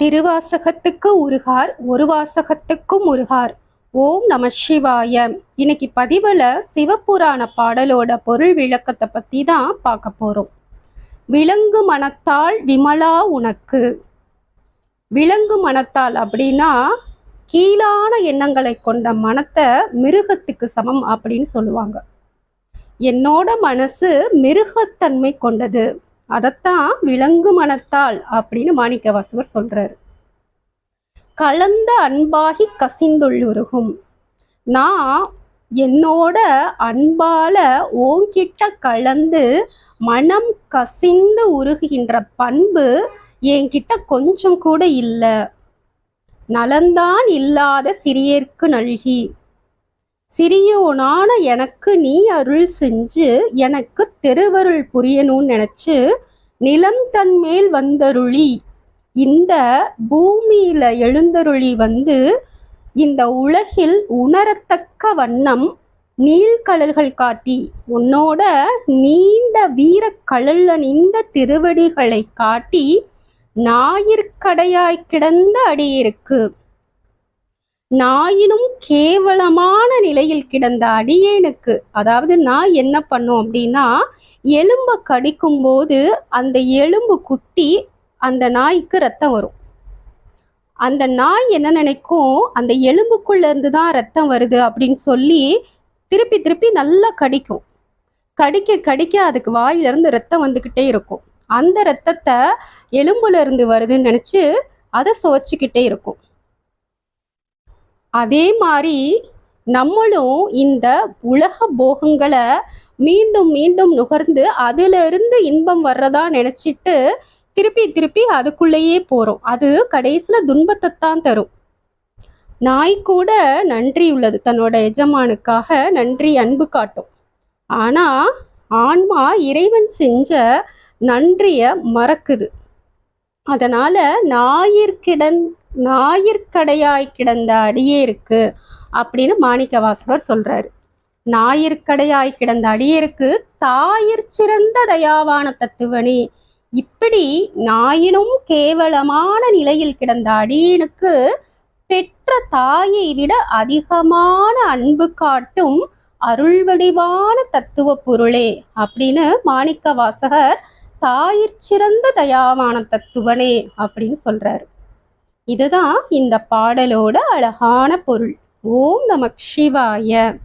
திருவாசகத்துக்கு உருகார் ஒரு வாசகத்துக்கும் உருகார். ஓம் நம சிவாய. இன்னைக்கு பதிவில் சிவபுராண பாடலோட பொருள் விளக்கத்தை பற்றி தான் பார்க்க போகிறோம் விலங்கு மனத்தால் விமலா உனக்கு. விலங்கு மனத்தால் அப்படின்னா கீழான எண்ணங்களை கொண்ட மனத்தை மிருகத்துக்கு சமம் அப்படின்னு சொல்லுவாங்க. என்னோட மனசு மிருகத்தன்மை கொண்டது. அதைத்தான் விலங்கு மனத்தால் அப்படின்னு மாணிக்க வாசகர் சொல்றாரு. கலந்த அன்பாகி கசிந்துள்ளுருகும் நான் என்னோட அன்பால ஓங்கிட்ட கலந்து மனம் கசிந்து உருகுகின்ற பண்பு என்கிட்ட கொஞ்சம் கூட இல்லை. நலந்தான் இல்லாத சிறியர்க்கு நல்கி. சிறியோனான எனக்கு நீ அருள் செஞ்சு எனக்கு தெருவருள் புரியணும்னு நினச்சி நிலம் தன்மேல் வந்தருளி. இந்த பூமியில எழுந்தருளி வந்து இந்த உலகில் உணரத்தக்க வண்ணம் நீள்கழல்கள் காட்டி உன்னோட நீண்ட வீர கழல்ல நின்ற திருவடிகளை காட்டி ஞாயிற்கடையாய் கிடந்த அடியிருக்கு நாயினும் கேவலமான நிலையில் கிடந்த அடியேனுக்கு அதாவது நான் என்ன பண்ணோம் அப்படின்னா எலும்பை கடிக்கும் போது அந்த எலும்பு குத்தி அந்த நாய்க்கு ரத்தம் வரும். அந்த நாய் என்ன நினைக்கும்? அந்த எலும்புக்குள்ள இருந்து தான் ரத்தம் வருது அப்படின்னு சொல்லி திருப்பி திருப்பி நல்லா கடிக்கும். கடிக்க கடிக்க அதுக்கு வாயிலிருந்து ரத்தம் வந்துக்கிட்டே இருக்கும். அந்த ரத்தத்தை எலும்புல இருந்து வருதுன்னு நினச்சி அதை சுவைச்சிக்கிட்டே இருக்கும். அதே மாதிரி நம்மளும் இந்த உலக போகங்களை மீண்டும் மீண்டும் நுகர்ந்து அதிலிருந்து இன்பம் வர்றதா நினச்சிட்டு திருப்பி திருப்பி அதுக்குள்ளேயே போகிறோம் அது கடைசியில் துன்பத்தை தான் தரும். நாய் கூட நன்றி உள்ளது. தன்னோட எஜமானுக்காக நன்றி அன்பு காட்டும். ஆனால் ஆன்மா இறைவன் செஞ்ச நன்றியை மறக்குது. அதனால் ஞாயிற்கிடன் ஞாயிற்கடையாய் கிடந்த அடியேருக்கு அப்படின்னு மாணிக்க வாசகர் சொல்றாரு. ஞாயிற்கடையாய் கிடந்த அடியேருக்கு தாயிற் சிறந்த தயாவான தத்துவனே. இப்படி நாயினும் கேவலமான நிலையில் கிடந்த அடியனுக்கு பெற்ற தாயை விட அதிகமான அன்பு காட்டும் அருள்வடிவான தத்துவ பொருளே அப்படின்னு மாணிக்க வாசகர் தாயிற் சிறந்த தயாவான தத்துவனே அப்படின்னு சொல்றாரு. இதுதான் இந்த பாடலோட அழகான பொருள். ஓம் நமக் சிவாய.